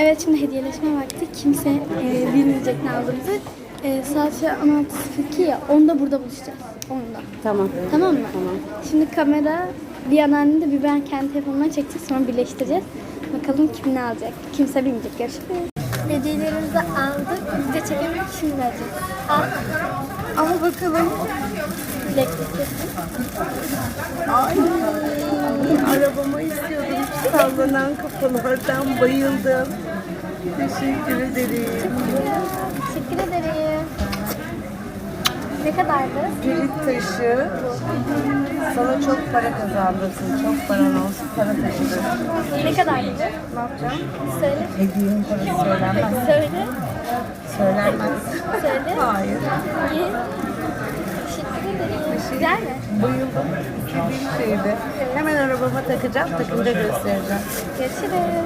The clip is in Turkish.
Evet şimdi hediyeleşme vakti. Kimse e, bilmeyecek ne aldığımızı. E, saat şu an 16.02 ya. Onda burada buluşacağız. Onda. Tamam. Tamam mı? Tamam. Şimdi kamera bir yandan da bir ben kendi telefonumdan çekeceğiz. Sonra birleştireceğiz. Bakalım kim ne alacak. Kimse bilmeyecek. Görüşürüz. Hediyelerimizi aldık. Biz de çekemedik. Şimdi vereceğiz. Al. Ama bakalım. Ay, arabamı istiyordum. Sallanan kafalardan bayıldım. Teşekkür ederim. Teşekkür ederim. Ne kadardı? Pirit taşı sana çok para kazandırsın. Çok paran olsun para taşıdır. Ne kadardı? Ne yapacağım? Söyle. Hediyenin parası söylenmez. Söyle. Söylenmez. Söyle. Hayır. İyi. Teşekkür ederim. Güzel mi? Bayıldım. İstediğim şeydi. Hemen arabama takacağım. Takınca göstereceğim. Görüşürüz.